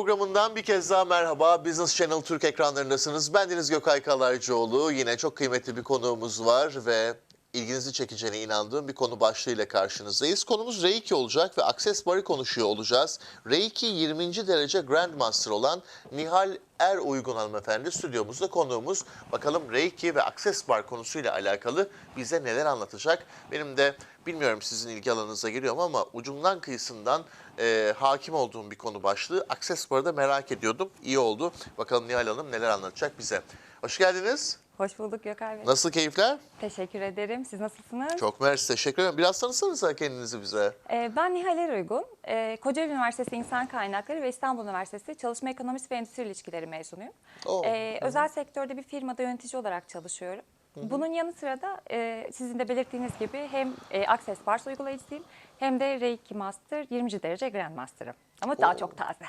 Programından bir kez daha merhaba. Business Channel Türk ekranlarındasınız. Ben Deniz Gökay Kalaycıoğlu. Yine çok kıymetli bir konuğumuz var ve ilginizi çekeceğine inandığım bir konu başlığıyla karşınızdayız. Konumuz Reiki olacak ve Access Bar'ı konuşuyor olacağız. Reiki 20. derece Grandmaster olan Nihal Er Uygun hanımefendi stüdyomuzda konuğumuz. Bakalım Reiki ve Access Bar konusuyla alakalı bize neler anlatacak? Benim de bilmiyorum sizin ilgi alanınıza giriyor mu ama ucundan kıyısından e, hakim olduğum bir konu başlığı. Access Bar'ı da merak ediyordum. İyi oldu. Bakalım Nihal Hanım neler anlatacak bize. Hoş geldiniz. Hoş bulduk Gökay Bey. Nasıl keyifler? Teşekkür ederim. Siz nasılsınız? Çok mersi, teşekkür ederim. Biraz tanısanıza kendinizi bize. Ee, ben Nihal Eruygun. Ee, Kocaeli Üniversitesi İnsan Kaynakları ve İstanbul Üniversitesi Çalışma Ekonomisi ve Endüstri İlişkileri mezunuyum. Oo. Ee, özel sektörde bir firmada yönetici olarak çalışıyorum. Bunun yanı sıra da e, sizin de belirttiğiniz gibi hem e, Access Bars uygulayıcısıyım hem de Reiki Master 20. derece Grandmaster'ım. Ama daha Oo. çok taze.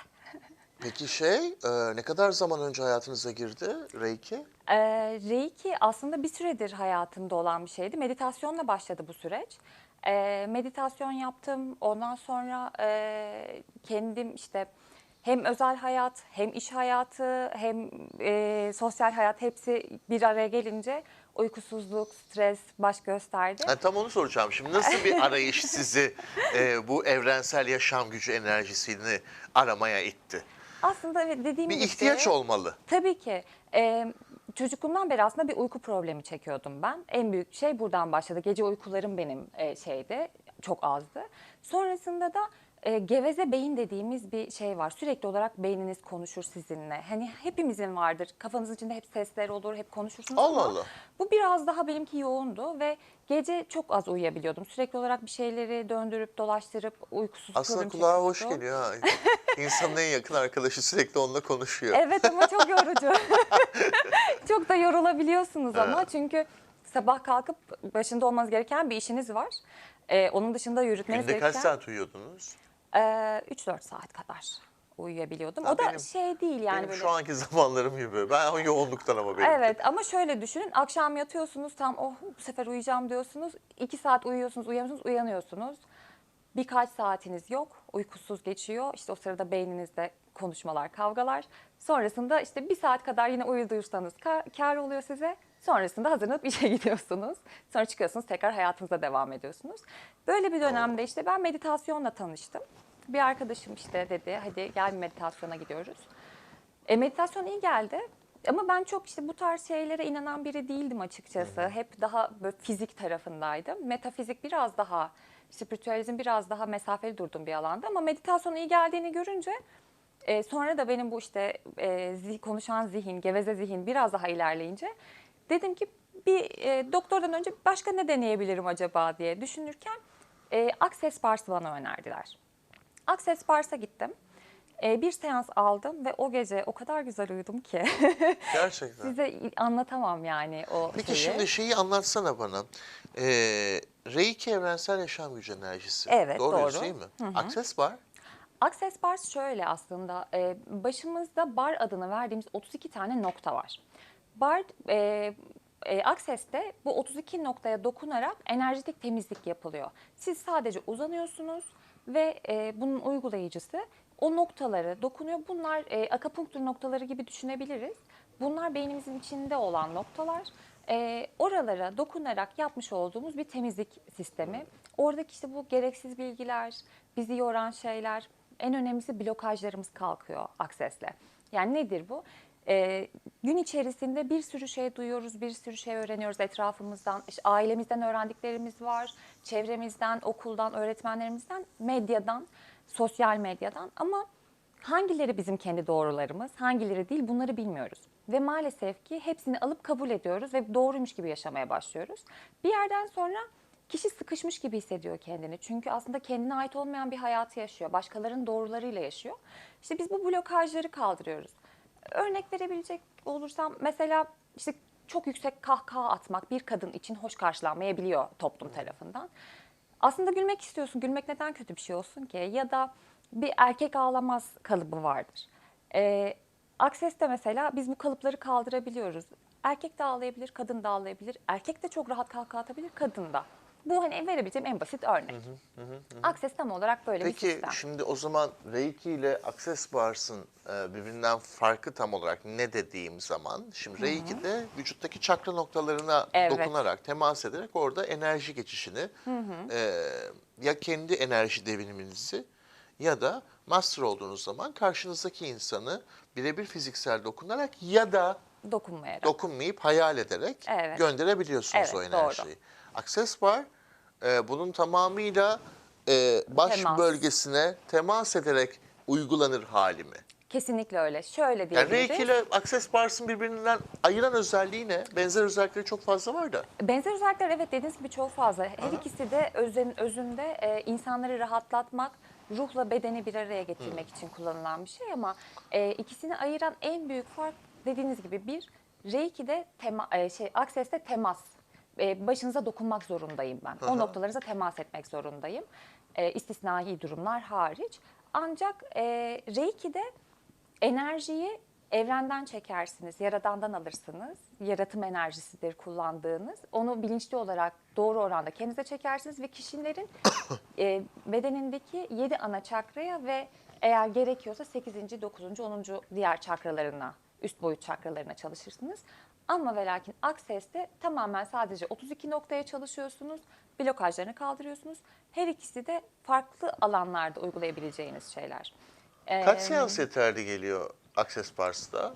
Peki şey, e, ne kadar zaman önce hayatınıza girdi Reiki? Ee, Reiki aslında bir süredir hayatımda olan bir şeydi. Meditasyonla başladı bu süreç. Ee, meditasyon yaptım. Ondan sonra e, kendim işte hem özel hayat, hem iş hayatı, hem e, sosyal hayat hepsi bir araya gelince uykusuzluk, stres baş gösterdi. Ha, tam onu soracağım şimdi. Nasıl bir arayış sizi e, bu evrensel yaşam gücü enerjisini aramaya itti? Aslında dediğim Bir gibi ihtiyaç olmalı. Tabii ki. Ee, çocukluğumdan beri aslında bir uyku problemi çekiyordum ben. En büyük şey buradan başladı. Gece uykularım benim e, şeyde çok azdı. Sonrasında da e, geveze beyin dediğimiz bir şey var. Sürekli olarak beyniniz konuşur sizinle. Hani hepimizin vardır. Kafanızın içinde hep sesler olur, hep konuşursunuz Allah ama Allah. bu biraz daha benimki yoğundu ve gece çok az uyuyabiliyordum. Sürekli olarak bir şeyleri döndürüp dolaştırıp uykusuz Aslında kulağa hoş geliyor ha. İnsanın en yakın arkadaşı sürekli onunla konuşuyor. Evet ama çok yorucu. çok da yorulabiliyorsunuz ama çünkü sabah kalkıp başında olmanız gereken bir işiniz var. Ee, onun dışında yürütmeniz Günde gereken kaç saat uyuyordunuz? Ee, 3-4 saat kadar uyuyabiliyordum. Ha, o da benim- şey değil yani Benim böyle. şu anki zamanlarım gibi. Ben o yoğunluktan ama benim. Evet ama şöyle düşünün akşam yatıyorsunuz tam oh bu sefer uyuyacağım diyorsunuz. 2 saat uyuyorsunuz uyuyamıyorsunuz uyanıyorsunuz. Birkaç saatiniz yok uykusuz geçiyor. İşte o sırada beyninizde konuşmalar kavgalar. Sonrasında işte bir saat kadar yine uyuduyursanız kar, kar oluyor size. Sonrasında hazırlanıp işe gidiyorsunuz. Sonra çıkıyorsunuz tekrar hayatınıza devam ediyorsunuz. Böyle bir dönemde işte ben meditasyonla tanıştım. Bir arkadaşım işte dedi hadi gel bir meditasyona gidiyoruz. E, meditasyon iyi geldi. Ama ben çok işte bu tarz şeylere inanan biri değildim açıkçası. Hep daha böyle fizik tarafındaydım. Metafizik biraz daha, spiritüalizm biraz daha mesafeli durduğum bir alanda. Ama meditasyonun iyi geldiğini görünce e, sonra da benim bu işte e, zih- konuşan zihin, geveze zihin biraz daha ilerleyince dedim ki bir e, doktordan önce başka ne deneyebilirim acaba diye düşünürken e, Access Bars'ı bana önerdiler. Access Bars'a gittim. E, bir seans aldım ve o gece o kadar güzel uyudum ki Gerçekten. size anlatamam yani o Peki şeyi. şimdi şeyi anlatsana bana. Ee, Reiki evrensel yaşam gücü enerjisi. Evet, Doğruyuz doğru. değil mi? Access var. Access Bars şöyle aslında e, başımızda bar adını verdiğimiz 32 tane nokta var. Bar e, e, Access'te bu 32 noktaya dokunarak enerjitik temizlik yapılıyor. Siz sadece uzanıyorsunuz ve e, bunun uygulayıcısı o noktaları dokunuyor. Bunlar e, akupunktur noktaları gibi düşünebiliriz. Bunlar beynimizin içinde olan noktalar. E, oralara dokunarak yapmış olduğumuz bir temizlik sistemi. Oradaki işte bu gereksiz bilgiler, bizi yoran şeyler, en önemlisi blokajlarımız kalkıyor Access'le. Yani nedir bu? Ee, gün içerisinde bir sürü şey duyuyoruz, bir sürü şey öğreniyoruz etrafımızdan. İşte ailemizden öğrendiklerimiz var, çevremizden, okuldan, öğretmenlerimizden, medyadan, sosyal medyadan. Ama hangileri bizim kendi doğrularımız, hangileri değil bunları bilmiyoruz. Ve maalesef ki hepsini alıp kabul ediyoruz ve doğruymuş gibi yaşamaya başlıyoruz. Bir yerden sonra kişi sıkışmış gibi hissediyor kendini. Çünkü aslında kendine ait olmayan bir hayatı yaşıyor. Başkalarının doğrularıyla yaşıyor. İşte biz bu blokajları kaldırıyoruz. Örnek verebilecek olursam mesela işte çok yüksek kahkaha atmak bir kadın için hoş karşılanmayabiliyor toplum tarafından. Aslında gülmek istiyorsun. Gülmek neden kötü bir şey olsun ki? Ya da bir erkek ağlamaz kalıbı vardır. Ee, Access'te mesela biz bu kalıpları kaldırabiliyoruz. Erkek de ağlayabilir, kadın da ağlayabilir. Erkek de çok rahat kahkaha atabilir, kadın da. Bu hani verebileceğim en basit örnek. Akses tam olarak böyle bir Peki sistem. şimdi o zaman Reiki ile Access Bars'ın e, birbirinden farkı tam olarak ne dediğim zaman şimdi Reiki'de vücuttaki çakra noktalarına Evet. dokunarak, temas ederek orada enerji geçişini e, ya kendi enerji deviniminizi ya da master olduğunuz zaman karşınızdaki insanı birebir fiziksel dokunarak ya da Dokunmayarak. dokunmayıp hayal ederek Evet. gönderebiliyorsunuz Evet, o doğru. enerjiyi. Access Bar e, bunun tamamıyla e, baş Temas. bölgesine temas ederek uygulanır hali mi? Kesinlikle öyle. Şöyle Yani diyebiliriz. Reiki ile Access Bars'ın birbirinden ayıran özelliği ne? Benzer özellikleri çok fazla var da. Benzer özellikler evet dediğiniz gibi çok fazla. Her ikisi de özün, özünde e, insanları rahatlatmak, ruhla bedeni bir araya getirmek için kullanılan bir şey ama e, ikisini ayıran en büyük fark dediğiniz gibi bir Reiki'de tema, e, şey Access'te temas. E, başınıza dokunmak zorundayım ben. Aha. O noktalarınıza temas etmek zorundayım. E, istisnai durumlar hariç. Ancak e, Reiki'de enerjiyi evrenden çekersiniz, yaradandan alırsınız. Yaratım enerjisidir kullandığınız. Onu bilinçli olarak doğru oranda kendinize çekersiniz ve kişilerin e, bedenindeki 7 ana çakraya ve eğer gerekiyorsa 8. 9. 10. diğer çakralarına, üst boyut çakralarına çalışırsınız. Ama ve lakin Access'te tamamen sadece 32 noktaya çalışıyorsunuz. Blokajlarını kaldırıyorsunuz. Her ikisi de farklı alanlarda uygulayabileceğiniz şeyler. Kaç Ee, seans yeterli geliyor Access Bars'ta?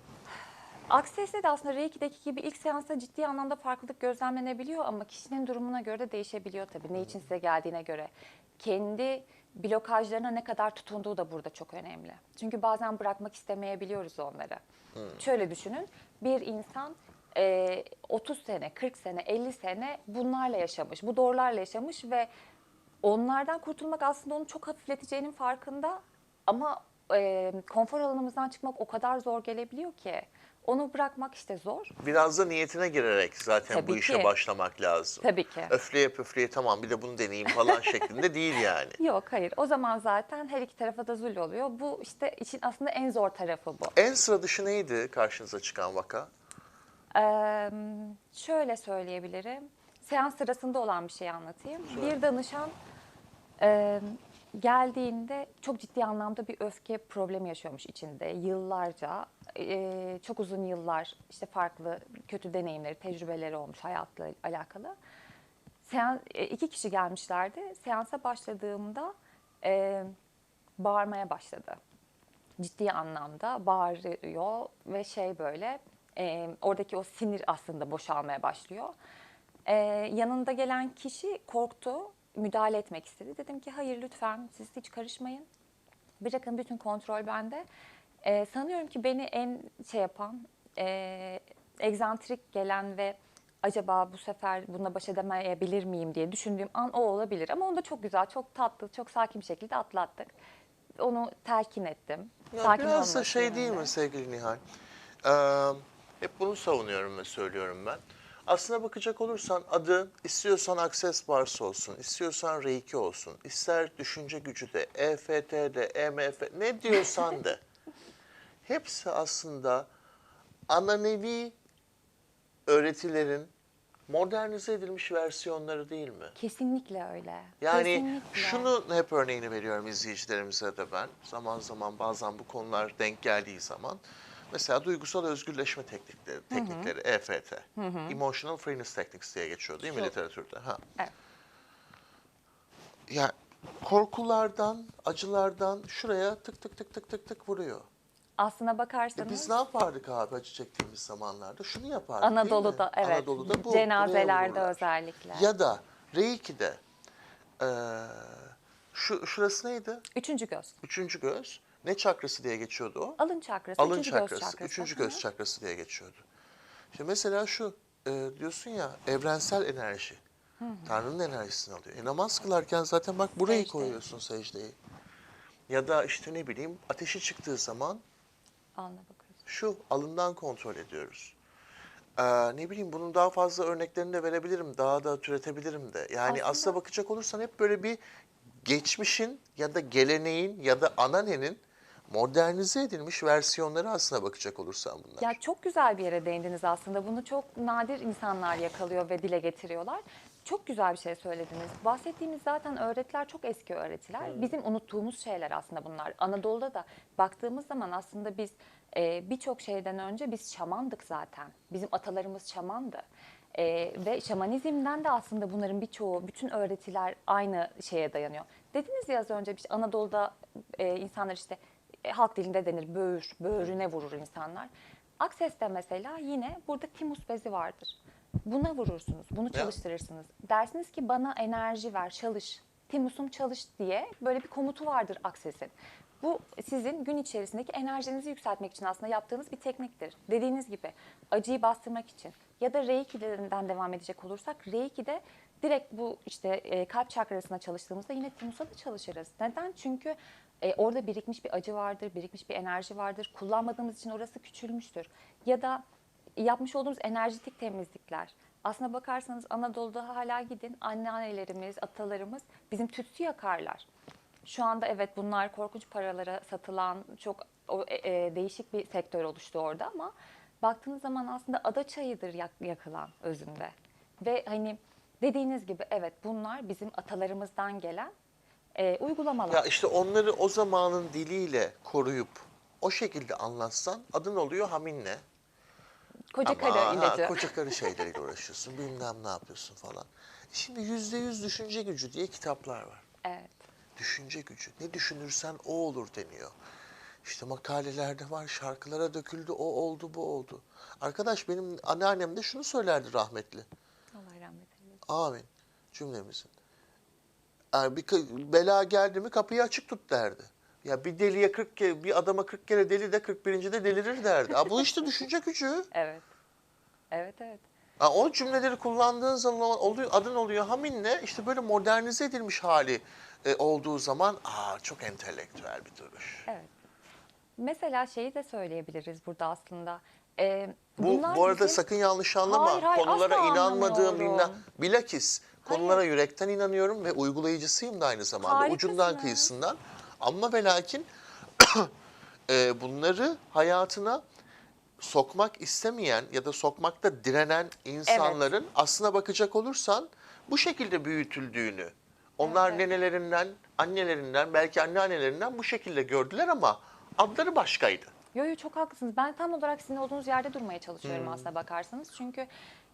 Access'te de aslında Reiki'deki gibi ilk seansta ciddi anlamda farklılık gözlemlenebiliyor ama kişinin durumuna göre de değişebiliyor tabii. Ne için size geldiğine göre. Kendi blokajlarına ne kadar tutunduğu da burada çok önemli. Çünkü bazen bırakmak istemeyebiliyoruz onları. Şöyle düşünün, bir insan e, 30 sene, 40 sene, 50 sene bunlarla yaşamış, bu doğrularla yaşamış ve onlardan kurtulmak aslında onu çok hafifleteceğinin farkında ama e, konfor alanımızdan çıkmak o kadar zor gelebiliyor ki onu bırakmak işte zor. Biraz da niyetine girerek zaten bu Tabii işe ki. başlamak lazım. Tabii ki. Öfleye pöfleye tamam bir de bunu deneyeyim falan şeklinde değil yani. Yok hayır o zaman zaten her iki tarafa da zul oluyor. Bu işte için aslında en zor tarafı bu. En sıra dışı neydi karşınıza çıkan vaka? Ee, şöyle söyleyebilirim. Seans sırasında olan bir şey anlatayım. Bir danışan e, geldiğinde çok ciddi anlamda bir öfke problemi yaşıyormuş içinde. Yıllarca, e, çok uzun yıllar işte farklı kötü deneyimleri, tecrübeleri olmuş hayatla alakalı. Seans, e, iki kişi gelmişlerdi. Seansa başladığımda e, bağırmaya başladı ciddi anlamda bağırıyor ve şey böyle e, oradaki o sinir aslında boşalmaya başlıyor. E, yanında gelen kişi korktu, müdahale etmek istedi. Dedim ki hayır lütfen siz hiç karışmayın. Bırakın bütün kontrol bende. E, sanıyorum ki beni en şey yapan, e, egzantrik gelen ve acaba bu sefer bununla baş edemeyebilir miyim diye düşündüğüm an o olabilir. Ama onu da çok güzel, çok tatlı, çok sakin bir şekilde atlattık. Onu telkin ettim. Ya Sakin biraz da şey değil mi sevgili Nihal? Ee, hep bunu savunuyorum ve söylüyorum ben. Aslına bakacak olursan adı istiyorsan Access Bars olsun, istiyorsan Reiki olsun, ister düşünce gücü de, EFT de, EMF ne diyorsan de. Hepsi aslında ananevi öğretilerin modernize edilmiş versiyonları değil mi? Kesinlikle öyle. Yani Kesinlikle. şunu hep örneğini veriyorum izleyicilerimize de ben. Zaman zaman bazen bu konular denk geldiği zaman. Mesela duygusal özgürleşme teknikleri, teknikleri EFT. Emotional Freeness Techniques diye geçiyor değil mi Şu- literatürde? Ha. Evet. Ya korkulardan, acılardan şuraya tık tık tık tık tık tık vuruyor. Aslına E bakarsanız biz ne yapardık abi acı çektiğimiz zamanlarda? Şunu yapardık? Anadolu'da evet Anadolu'da bu. cenazelerde özellikle. Ya da Reiki'de eee şu şurası neydi? Üçüncü göz. Üçüncü göz. Ne çakrası diye geçiyordu o? Alın çakrası, Alın üçüncü çakrası. göz çakrası. Üçüncü Hı hı. göz çakrası diye geçiyordu. Şimdi mesela şu e, diyorsun ya evrensel enerji. Tanrı'nın enerjisini alıyor. E, namaz kılarken zaten bak burayı Secde. koyuyorsun secdeyi. Ya da işte ne bileyim ateşi çıktığı zaman Alnına bakıyoruz. şu alından kontrol ediyoruz. Ee, ne bileyim bunun daha fazla örneklerini de verebilirim. Daha da türetebilirim de. Yani Aslında- aslına bakacak olursan hep böyle bir geçmişin ya da geleneğin ya da ananenin modernize edilmiş versiyonları aslına bakacak olursan bunlar. Ya çok güzel bir yere değindiniz aslında. Bunu çok nadir insanlar yakalıyor ve dile getiriyorlar. Çok güzel bir şey söylediniz. Bahsettiğimiz zaten öğretiler çok eski öğretiler. Bizim unuttuğumuz şeyler aslında bunlar. Anadolu'da da baktığımız zaman aslında biz e, birçok şeyden önce biz şamandık zaten. Bizim atalarımız şamandı. E, ve şamanizmden de aslında bunların birçoğu, bütün öğretiler aynı şeye dayanıyor. Dediniz ya az önce işte Anadolu'da e, insanlar işte e, halk dilinde denir böğür, böğrüne vurur insanlar. Akses'te mesela yine burada timus bezi vardır. Buna vurursunuz, bunu çalıştırırsınız. Dersiniz ki bana enerji ver, çalış. Timus'um çalış diye böyle bir komutu vardır Akses'in. Bu sizin gün içerisindeki enerjinizi yükseltmek için aslında yaptığınız bir tekniktir. Dediğiniz gibi acıyı bastırmak için ya da Reiki'den devam edecek olursak Reiki'de direkt bu işte e, kalp çakrasına çalıştığımızda yine Timus'a da çalışırız. Neden? Çünkü e, orada birikmiş bir acı vardır, birikmiş bir enerji vardır. Kullanmadığımız için orası küçülmüştür. Ya da yapmış olduğumuz enerjitik temizlikler. Aslına bakarsanız Anadolu'da hala gidin anneannelerimiz, atalarımız bizim tütsü yakarlar. Şu anda evet bunlar korkunç paralara satılan çok o, e, e, değişik bir sektör oluştu orada ama baktığınız zaman aslında ada çayıdır yak- yakılan özünde. Ve hani dediğiniz gibi evet bunlar bizim atalarımızdan gelen e, uygulamalar. Ya işte onları o zamanın diliyle koruyup o şekilde anlatsan adın oluyor Haminle. Koca karı ilacı. koca karı şeyleriyle uğraşıyorsun bilmem ne yapıyorsun falan. Şimdi yüzde yüz düşünce gücü diye kitaplar var. Evet. Düşünce gücü. Ne düşünürsen o olur deniyor. İşte makalelerde var, şarkılara döküldü, o oldu, bu oldu. Arkadaş benim anneannem de şunu söylerdi rahmetli. Allah rahmet eylesin. Amin cümlemizin. Yani bir bela geldi mi kapıyı açık tut derdi. Ya bir deliye 40 kere, bir adama 40 kere deli de 41. de delirir derdi. Ha, bu işte düşünce gücü. Evet. Evet evet. Ha, o cümleleri kullandığın zaman oluyor, adın oluyor haminle işte böyle modernize edilmiş hali e, olduğu zaman aa çok entelektüel bir duruş. Evet. Mesela şeyi de söyleyebiliriz burada aslında. Ee, Bu, bu arada bizim- sakın yanlış anlama. Hayır, hayır, Konulara inanmadığım bilmem. Bilakis konulara yürekten inanıyorum ve uygulayıcısıyım da aynı zamanda. Harikasınız. Ucundan kıyısından. Ama ve lakin e, bunları hayatına sokmak istemeyen ya da sokmakta direnen insanların aslına bakacak olursan bu şekilde büyütüldüğünü, onlar Evet. nenelerinden, annelerinden, belki anneannelerinden bu şekilde gördüler ama adları başkaydı. Yo yo çok haklısınız. Ben tam olarak sizin olduğunuz yerde durmaya Hmm. çalışıyorum aslında bakarsanız. Çünkü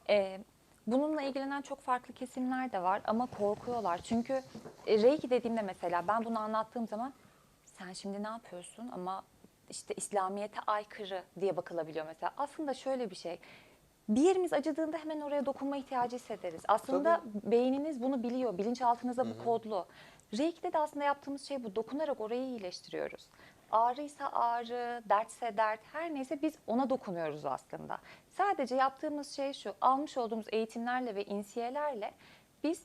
e, bununla ilgilenen çok farklı kesimler de var ama korkuyorlar. Çünkü e, Reiki dediğimde mesela ben bunu anlattığım zaman sen şimdi ne yapıyorsun ama işte İslamiyet'e aykırı diye bakılabiliyor mesela. Aslında şöyle bir şey. Bir yerimiz acıdığında hemen oraya dokunma ihtiyacı hissederiz. Aslında beyniniz bunu biliyor. Bilinçaltınızda bu kodlu. Reiki'de de aslında yaptığımız şey bu. Dokunarak orayı iyileştiriyoruz. Ağrıysa ağrı, dertse dert, her neyse biz ona dokunuyoruz aslında. Sadece yaptığımız şey şu, almış olduğumuz eğitimlerle ve insiyelerle biz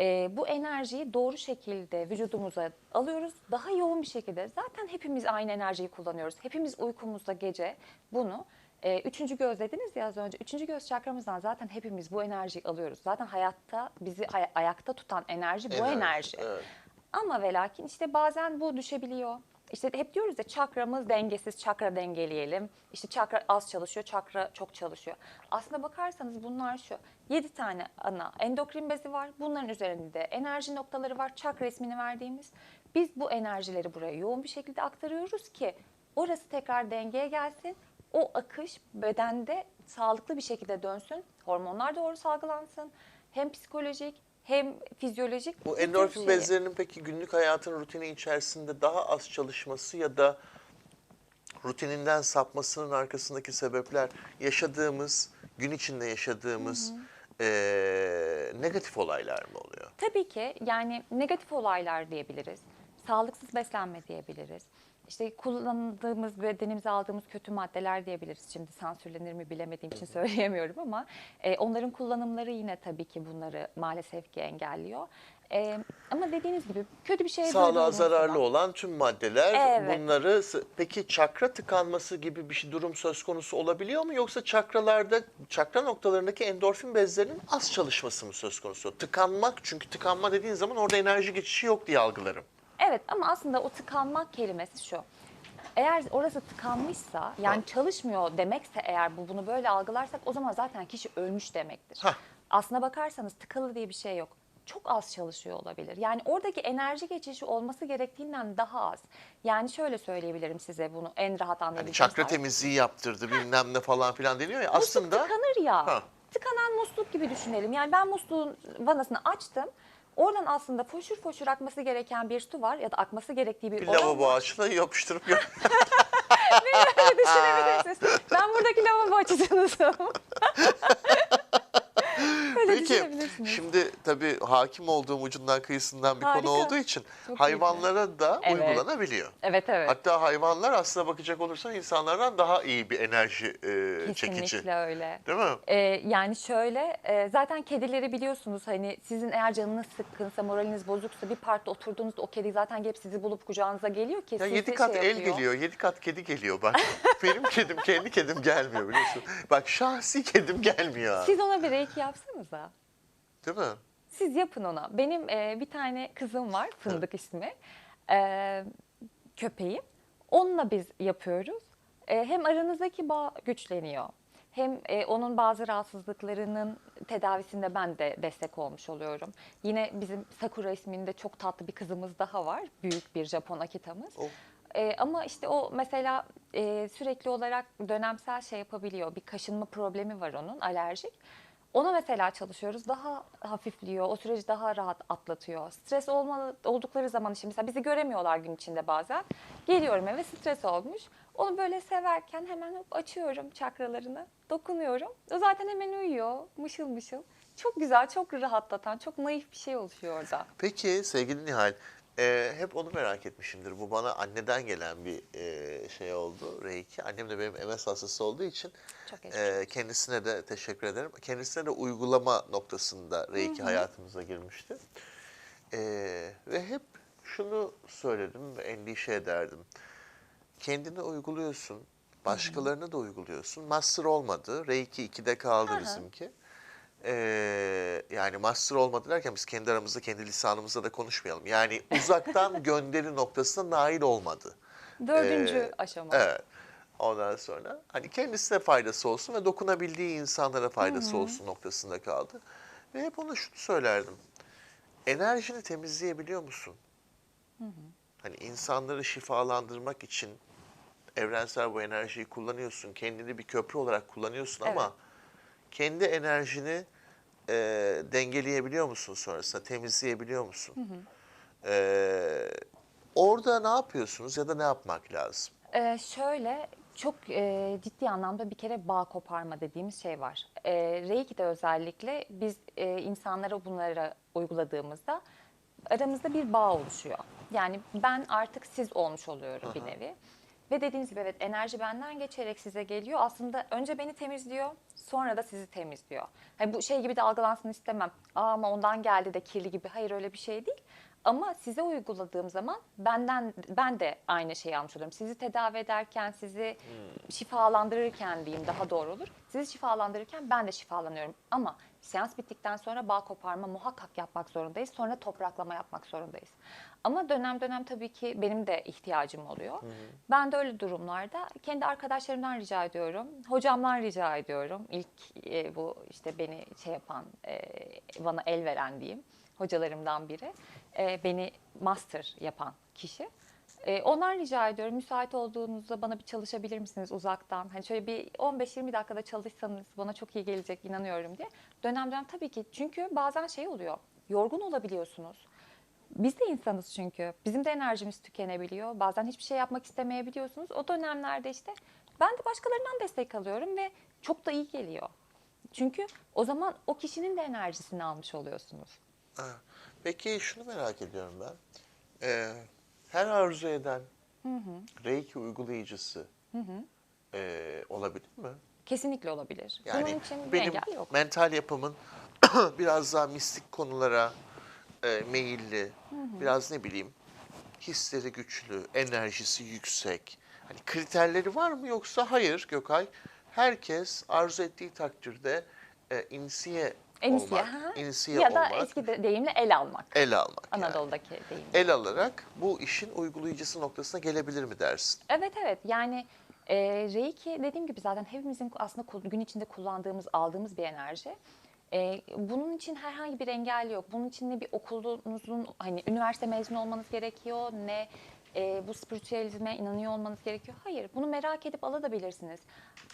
e, bu enerjiyi doğru şekilde vücudumuza alıyoruz. Daha yoğun bir şekilde. Zaten hepimiz aynı enerjiyi kullanıyoruz. Hepimiz uykumuzda gece bunu e, üçüncü göz dediniz ya az önce. Üçüncü göz çakramızdan zaten hepimiz bu enerjiyi alıyoruz. Zaten hayatta bizi ay- ayakta tutan enerji bu Enerji, enerji. evet. Ama ve lakin işte bazen bu düşebiliyor. İşte hep diyoruz ya çakramız dengesiz, çakra dengeleyelim. İşte çakra az çalışıyor, çakra çok çalışıyor. Aslında bakarsanız bunlar şu. 7 tane ana endokrin bezi var. Bunların üzerinde enerji noktaları var. Çakra ismini verdiğimiz. Biz bu enerjileri buraya yoğun bir şekilde aktarıyoruz ki orası tekrar dengeye gelsin. O akış bedende sağlıklı bir şekilde dönsün. Hormonlar doğru salgılansın. Hem psikolojik hem fizyolojik. Bu endorfin şeyi- bezlerinin peki günlük hayatın rutini içerisinde daha az çalışması ya da rutininden sapmasının arkasındaki sebepler yaşadığımız, gün içinde yaşadığımız eee, negatif olaylar mı oluyor? Tabii ki yani negatif olaylar diyebiliriz. Sağlıksız beslenme diyebiliriz. İşte kullandığımız, bedenimize aldığımız kötü maddeler diyebiliriz. Şimdi sansürlenir mi bilemediğim için söyleyemiyorum ama e, onların kullanımları yine tabii ki bunları maalesef ki engelliyor. E, ama dediğiniz gibi kötü bir şey Sağlığa zararlı zaman- olan tüm maddeler Evet. bunları peki çakra tıkanması gibi bir şey, durum söz konusu olabiliyor mu yoksa çakralarda çakra noktalarındaki endorfin bezlerinin az çalışması mı söz konusu? Tıkanmak çünkü tıkanma dediğin zaman orada enerji geçişi yok diye algılarım. Evet ama aslında o tıkanmak kelimesi şu. Eğer orası tıkanmışsa yani çalışmıyor demekse eğer bu bunu böyle algılarsak o zaman zaten kişi ölmüş demektir. Hah. aslına bakarsanız tıkalı diye bir şey yok. Çok az çalışıyor olabilir. Yani oradaki enerji geçişi olması gerektiğinden daha az. Yani şöyle söyleyebilirim size bunu en rahat Hani anlayabileceğiniz çakra tarz. temizliği yaptırdı bilmem ne falan filan deniyor ya. Musluk Aslında tıkanır ya. Ha. Tıkanan musluk gibi düşünelim. Yani ben musluğun vanasını açtım. Oradan aslında foşur foşur akması gereken bir su var ya da akması gerektiği bir bir oran lavabo var. açına yapıştırıp yap- Öyle düşünebilirsiniz. Ben buradaki lavabo açıcınızım. Peki şimdi tabii hakim olduğum ucundan kıyısından bir Harika. konu olduğu için Çok hayvanlara da Evet. uygulanabiliyor. Evet evet. Hatta hayvanlar aslına bakacak olursan insanlardan daha iyi bir enerji e, çekici. Kesinlikle öyle. Değil mi? Ee, yani şöyle e, zaten kedileri biliyorsunuz hani sizin eğer canınız sıkkınsa moraliniz bozuksa bir parkta oturduğunuzda o kedi zaten gelip sizi bulup kucağınıza geliyor ki Ya yedi de kat şey el yapıyor. geliyor, yedi kat kedi geliyor bak. Benim kedim, kendi kedim gelmiyor biliyorsun. Bak şahsi kedim gelmiyor. Siz ona bir reiki yapsanıza. Değil mi? Siz yapın ona. Benim e, bir tane kızım var, Fındık ismi. E, köpeğim. Onunla biz yapıyoruz. E, hem aranızdaki bağ güçleniyor. Hem e, onun bazı rahatsızlıklarının tedavisinde ben de destek olmuş oluyorum. Yine bizim Sakura isminde çok tatlı bir kızımız daha var. Büyük bir Japon akitamız. Oh. E, ama işte o mesela e, sürekli olarak dönemsel şey yapabiliyor. Bir kaşınma problemi var onun, alerjik. Ona mesela çalışıyoruz. Daha hafifliyor. O süreci daha rahat atlatıyor. Stres olma, oldukları zaman işte mesela bizi göremiyorlar gün içinde bazen. Geliyorum eve stres olmuş. Onu böyle severken hemen açıyorum çakralarını. Dokunuyorum. O zaten hemen uyuyor. Mışıl mışıl. Çok güzel, çok rahatlatan, çok naif bir şey oluşuyor orada. Peki sevgili Nihal, e, hep onu merak etmişimdir. Bu bana anneden gelen bir e, şey oldu, Reiki. Annem de benim MS hastası olduğu için e, kendisine de teşekkür ederim. Kendisine de uygulama noktasında Reiki hayatımıza girmişti. E, ve hep şunu söyledim ve endişe ederdim. Kendini uyguluyorsun, başkalarını da uyguluyorsun. Master olmadı, Reiki 2'de kaldı Hı hı. bizimki. Ee, yani master olmadı derken biz kendi aramızda, kendi lisanımızda da konuşmayalım. Yani uzaktan gönderi noktasına nail olmadı. Dördüncü Ee, aşama. Evet. Ondan sonra hani kendisine faydası olsun ve dokunabildiği insanlara faydası olsun noktasında kaldı. Ve hep ona şunu söylerdim. Enerjini temizleyebiliyor musun? Hani insanları şifalandırmak için evrensel bu enerjiyi kullanıyorsun. Kendini bir köprü olarak kullanıyorsun ama Evet. Kendi enerjini e, dengeleyebiliyor musun sonrasında? Temizleyebiliyor musun? E, orada ne yapıyorsunuz ya da ne yapmak lazım? Ee, şöyle çok e, ciddi anlamda bir kere bağ koparma dediğimiz şey var. E, Reiki'de özellikle biz e, insanlara bunları uyguladığımızda aramızda bir bağ oluşuyor. Yani ben artık siz olmuş oluyorum bir nevi. Ve dediğiniz gibi evet enerji benden geçerek size geliyor. Aslında önce beni temizliyor, sonra da sizi temizliyor. Hani bu şey gibi de algılansın istemem. Aa, ama ondan geldi de kirli gibi. Hayır öyle bir şey değil. Ama size uyguladığım zaman benden ben de aynı şeyi almış oluyorum. Sizi tedavi ederken, sizi şifalandırırken diyeyim daha doğru olur. Sizi şifalandırırken ben de şifalanıyorum. Ama seans bittikten sonra bağ koparma muhakkak yapmak zorundayız. Sonra topraklama yapmak zorundayız. Ama dönem dönem tabii ki benim de ihtiyacım oluyor. Ben de öyle durumlarda kendi arkadaşlarımdan rica ediyorum. Hocamdan rica ediyorum. İlk e, bu işte beni şey yapan, e, bana el veren diyeyim hocalarımdan biri. E, beni master yapan kişi. E, ondan rica ediyorum. Müsait olduğunuzda bana bir çalışabilir misiniz uzaktan? Hani şöyle bir 15-20 dakikada çalışsanız bana çok iyi gelecek inanıyorum diye. Dönem dönem tabii ki. Çünkü bazen şey oluyor. Yorgun olabiliyorsunuz. Biz de insanız çünkü. Bizim de enerjimiz tükenebiliyor. Bazen hiçbir şey yapmak istemeyebiliyorsunuz. O dönemlerde işte ben de başkalarından destek alıyorum ve çok da iyi geliyor. Çünkü o zaman o kişinin de enerjisini almış oluyorsunuz. Ha, Peki şunu merak ediyorum ben. Ee, her arzu eden Reiki uygulayıcısı ee, olabilir mi? Kesinlikle olabilir. Yani Bunun için benim engel yok. mental yapımın biraz daha mistik konulara e, meyilli, biraz ne bileyim hisleri güçlü, enerjisi yüksek. Hani kriterleri var mı yoksa hayır Gökay? Herkes arzu ettiği takdirde e, inisiye, Enisiye. olmak, ha? inisiye ya da olmak, eski de- deyimle el almak. el almak. yani. Anadolu'daki deyimle. El alarak bu işin uygulayıcısı noktasına gelebilir mi dersin? Evet evet yani e, Reiki dediğim gibi zaten hepimizin aslında kul- gün içinde kullandığımız, aldığımız bir enerji. E, bunun için herhangi bir engel yok. Bunun için ne bir okulunuzun hani üniversite mezunu olmanız gerekiyor ne e, bu spiritüalizme inanıyor olmanız gerekiyor. Hayır, bunu merak edip alabilirsiniz.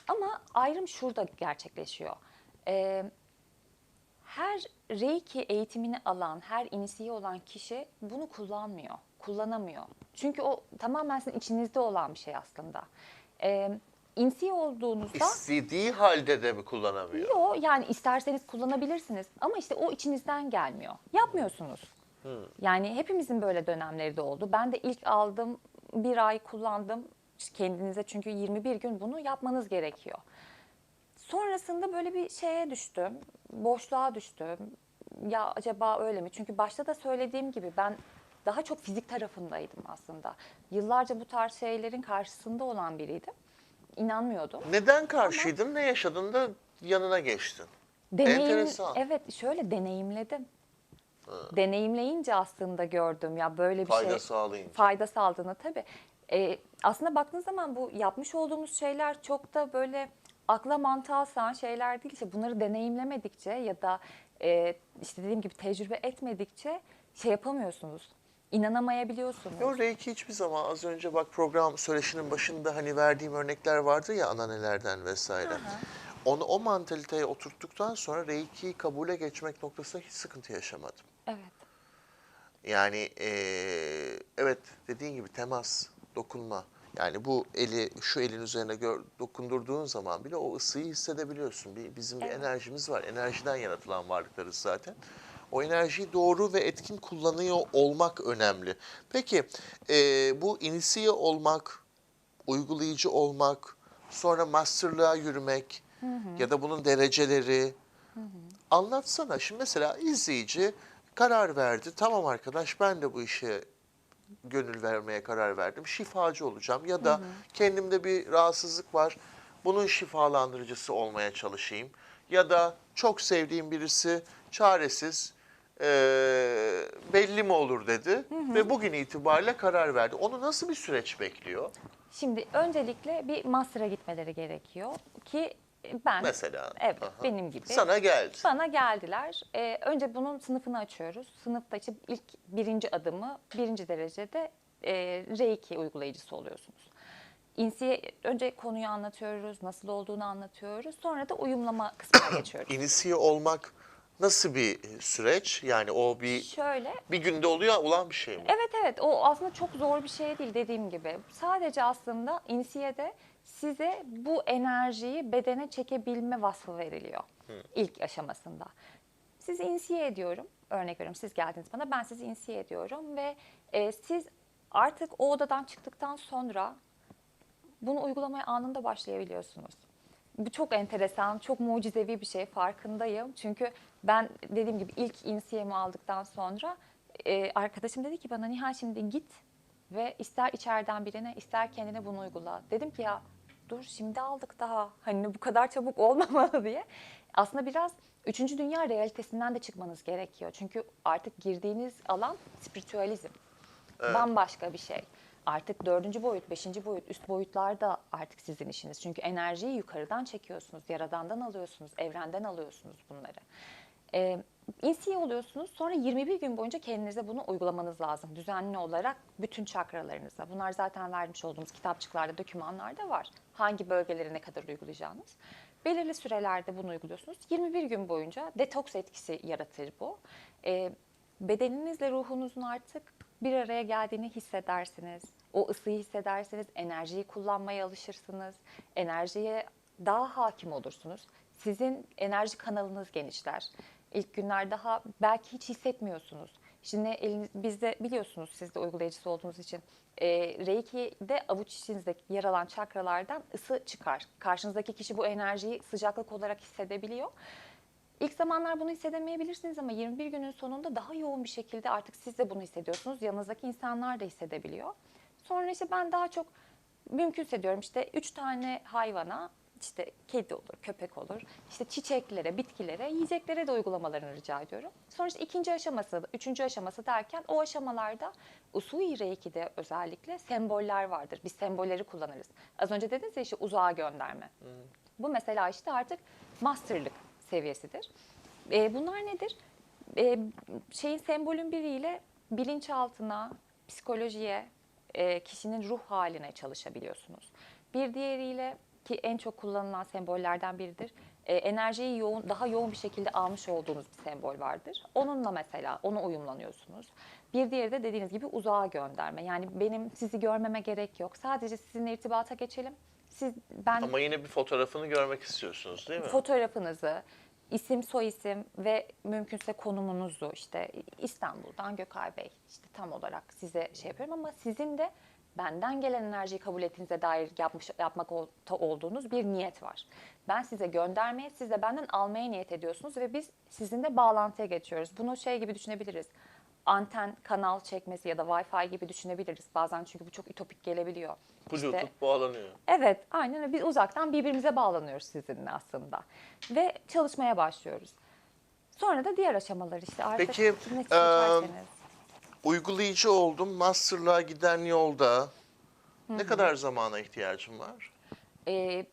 Ama ayrım şurada gerçekleşiyor. E, her Reiki eğitimini alan, her inisiye olan kişi bunu kullanmıyor, kullanamıyor. Çünkü o tamamen sizin içinizde olan bir şey aslında. Ee, inisiye olduğunuzda... İstediği halde de mi kullanamıyor? Yo yani isterseniz kullanabilirsiniz ama işte o içinizden gelmiyor. Yapmıyorsunuz. Yani hepimizin böyle dönemleri de oldu. Ben de ilk aldım bir ay kullandım kendinize çünkü 21 gün bunu yapmanız gerekiyor. Sonrasında böyle bir şeye düştüm, boşluğa düştüm. Ya acaba öyle mi? Çünkü başta da söylediğim gibi ben daha çok fizik tarafındaydım aslında. Yıllarca bu tarz şeylerin karşısında olan biriydim. İnanmıyordum. Neden karşıydın? Ne yaşadın da yanına geçtin? Deneyim, Enteresan. Evet şöyle deneyimledim. Deneyimleyince aslında gördüm ya böyle bir Fayda şey sağlayınca. fayda sağladığını tabii. Ee, aslında baktığınız zaman bu yapmış olduğumuz şeyler çok da böyle akla mantığa sığan şeyler değil. İşte bunları deneyimlemedikçe ya da e, işte dediğim gibi tecrübe etmedikçe şey yapamıyorsunuz. İnanamayabiliyorsunuz. Yo Reiki hiçbir zaman az önce bak program söyleşinin başında hani verdiğim örnekler vardı ya ananelerden vesaire. Onu o mantaliteye oturttuktan sonra Reiki'yi kabule geçmek noktasında hiç sıkıntı yaşamadım. Evet. Yani eee, evet dediğin gibi temas, dokunma. Yani bu eli şu elin üzerine gör, dokundurduğun zaman bile o ısıyı hissedebiliyorsun. Bir, bizim bir enerjimiz var. Enerjiden yaratılan varlıklarız zaten. O enerjiyi doğru ve etkin kullanıyor olmak önemli. Peki eee, bu inisiye olmak, uygulayıcı olmak, sonra masterlığa yürümek ya da bunun dereceleri, Anlatsana. Şimdi mesela izleyici karar verdi. Tamam arkadaş ben de bu işe gönül vermeye karar verdim. Şifacı olacağım ya da kendimde bir rahatsızlık var. Bunun şifalandırıcısı olmaya çalışayım. Ya da çok sevdiğim birisi çaresiz eee, belli mi olur dedi ve bugün itibariyle karar verdi. Onu nasıl bir süreç bekliyor? Şimdi öncelikle bir master'a gitmeleri gerekiyor ki ben Mesela. evet Aha. benim gibi Sana geldi. Bana geldiler. Ee, önce bunun sınıfını açıyoruz. Sınıfta işte ilk birinci adımı birinci derecede e, Reiki uygulayıcısı oluyorsunuz. İnsiye önce konuyu anlatıyoruz, nasıl olduğunu anlatıyoruz. Sonra da uyumlama kısmına geçiyoruz. İnisiye olmak nasıl bir süreç? Yani o bir Şöyle, bir günde oluyor olan bir şey mi? evet evet o aslında çok zor bir şey değil dediğim gibi. Sadece aslında inisiyede size bu enerjiyi bedene çekebilme vasfı veriliyor ilk aşamasında. Sizi insiye ediyorum. Örnek veriyorum siz geldiniz bana ben sizi insiye ediyorum ve e, siz artık o odadan çıktıktan sonra bunu uygulamaya anında başlayabiliyorsunuz. Bu çok enteresan, çok mucizevi bir şey farkındayım. Çünkü ben dediğim gibi ilk insiyemi aldıktan sonra e, arkadaşım dedi ki bana Nihal şimdi git ve ister içeriden birine ister kendine bunu uygula. Dedim ki ya dur şimdi aldık daha hani bu kadar çabuk olmamalı diye. Aslında biraz üçüncü dünya realitesinden de çıkmanız gerekiyor. Çünkü artık girdiğiniz alan spiritüalizm. Bambaşka bir şey. Artık dördüncü boyut, beşinci boyut, üst boyutlar da artık sizin işiniz. Çünkü enerjiyi yukarıdan çekiyorsunuz, yaradandan alıyorsunuz, evrenden alıyorsunuz bunları. Ee, insiye oluyorsunuz. Sonra 21 gün boyunca kendinize bunu uygulamanız lazım. Düzenli olarak bütün çakralarınıza. Bunlar zaten vermiş olduğumuz kitapçıklarda, dokümanlarda var. Hangi bölgelere ne kadar uygulayacağınız. Belirli sürelerde bunu uyguluyorsunuz. 21 gün boyunca detoks etkisi yaratır bu. Ee, bedeninizle ruhunuzun artık bir araya geldiğini hissedersiniz. O ısıyı hissedersiniz, enerjiyi kullanmaya alışırsınız. Enerjiye daha hakim olursunuz. Sizin enerji kanalınız genişler. İlk günler daha belki hiç hissetmiyorsunuz. Şimdi eliniz, bizde biliyorsunuz siz de uygulayıcısı olduğunuz için e, Reiki'de avuç içinizde yer alan çakralardan ısı çıkar. Karşınızdaki kişi bu enerjiyi sıcaklık olarak hissedebiliyor. İlk zamanlar bunu hissedemeyebilirsiniz ama 21 günün sonunda daha yoğun bir şekilde artık siz de bunu hissediyorsunuz. Yanınızdaki insanlar da hissedebiliyor. Sonra işte ben daha çok mümkünse diyorum işte 3 tane hayvana işte kedi olur, köpek olur, işte çiçeklere, bitkilere, yiyeceklere de uygulamalarını rica ediyorum. Sonra işte ikinci aşaması, üçüncü aşaması derken o aşamalarda Usui Reiki'de özellikle semboller vardır. Biz sembolleri kullanırız. Az önce dediniz ya işte uzağa gönderme. Bu mesela işte artık masterlık seviyesidir. E, bunlar nedir? E, şeyin sembolün biriyle bilinçaltına, psikolojiye, e, kişinin ruh haline çalışabiliyorsunuz. Bir diğeriyle ki en çok kullanılan sembollerden biridir. e, enerjiyi yoğun, daha yoğun bir şekilde almış olduğunuz bir sembol vardır. Onunla mesela ona uyumlanıyorsunuz. Bir diğeri de dediğiniz gibi uzağa gönderme. Yani benim sizi görmeme gerek yok. Sadece sizinle irtibata geçelim. Siz ben Ama yine bir fotoğrafını görmek istiyorsunuz değil mi? fotoğrafınızı, isim, soyisim ve mümkünse konumunuzu işte İstanbul'dan Gökay Bey işte tam olarak size şey yapıyorum ama sizin de benden gelen enerjiyi kabul ettiğinize dair yapmış yapmak ol- olduğunuz bir niyet var. Ben size göndermeye, siz de benden almaya niyet ediyorsunuz ve biz sizinle bağlantıya geçiyoruz. Bunu şey gibi düşünebiliriz. Anten, kanal çekmesi ya da Wi-Fi gibi düşünebiliriz. Bazen çünkü bu çok ütopik gelebiliyor. Bluetooth İşte- bağlanıyor. Evet, aynen öyle. Biz uzaktan birbirimize bağlanıyoruz sizinle aslında. Ve çalışmaya başlıyoruz. Sonra da diğer aşamalar işte artık Peki, ne seçerseniz. Uygulayıcı oldum. Master'lığa giden yolda ne kadar zamana ihtiyacım var? Ee,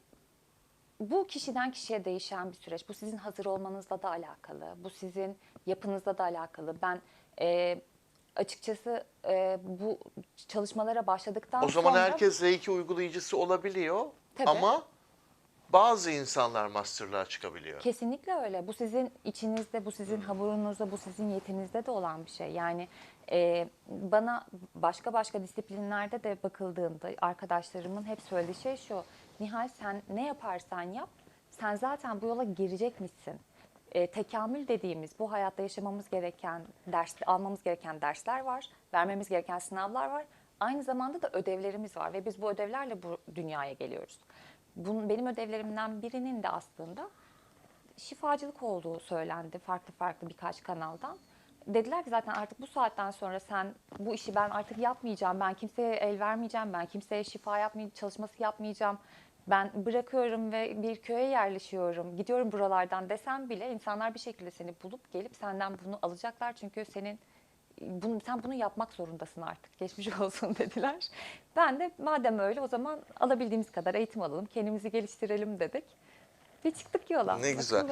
bu kişiden kişiye değişen bir süreç. Bu sizin hazır olmanızla da alakalı. Bu sizin yapınızla da alakalı. Ben e, açıkçası e, bu çalışmalara başladıktan O zaman sonra... herkes Reiki uygulayıcısı olabiliyor Tabii. ama bazı insanlar master'lığa çıkabiliyor. Kesinlikle öyle. Bu sizin içinizde, bu sizin hamurunuzda, bu sizin yetinizde de olan bir şey. Yani e, bana başka başka disiplinlerde de bakıldığında arkadaşlarımın hep söylediği şey şu. Nihal sen ne yaparsan yap, sen zaten bu yola girecekmişsin. E, tekamül dediğimiz bu hayatta yaşamamız gereken, ders, almamız gereken dersler var, vermemiz gereken sınavlar var. Aynı zamanda da ödevlerimiz var ve biz bu ödevlerle bu dünyaya geliyoruz. Bunun, benim ödevlerimden birinin de aslında şifacılık olduğu söylendi farklı farklı birkaç kanaldan. Dediler ki zaten artık bu saatten sonra sen bu işi ben artık yapmayacağım, ben kimseye el vermeyeceğim, ben kimseye şifa yapmayacağım, çalışması yapmayacağım. Ben bırakıyorum ve bir köye yerleşiyorum, gidiyorum buralardan desem bile insanlar bir şekilde seni bulup gelip senden bunu alacaklar. Çünkü senin bunu, sen bunu yapmak zorundasın artık. Geçmiş olsun dediler. Ben de madem öyle o zaman alabildiğimiz kadar eğitim alalım, kendimizi geliştirelim dedik. Bir çıktık yola. Ne güzel.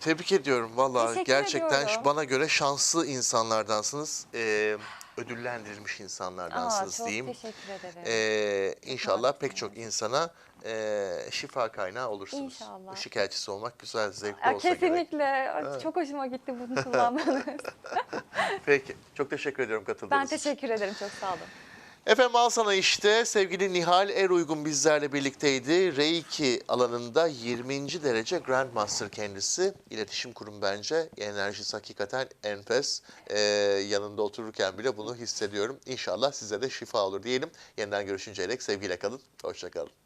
Tebrik ediyorum valla Teşekkür gerçekten ediyorum. bana göre şanslı insanlardansınız. Ee, ödüllendirilmiş Aa, insanlardansınız çok diyeyim. teşekkür ederim. Ee, inşallah pek çok insana e, şifa kaynağı olursunuz. İnşallah. Işık elçisi olmak güzel, zevkli Ya olsa gerek. kesinlikle. Çok hoşuma gitti bunu kullanmanız. Peki, çok teşekkür ediyorum katıldığınız ben için. teşekkür ederim. Çok sağ olun. Efendim al sana işte sevgili Nihal Eruygun bizlerle birlikteydi. Reiki alanında 20. derece Grandmaster kendisi. İletişim kurum bence. Enerjisi hakikaten enfes. Ee, yanında otururken bile bunu hissediyorum. İnşallah size de şifa olur diyelim. Yeniden görüşünceye dek sevgiyle kalın. Hoşçakalın.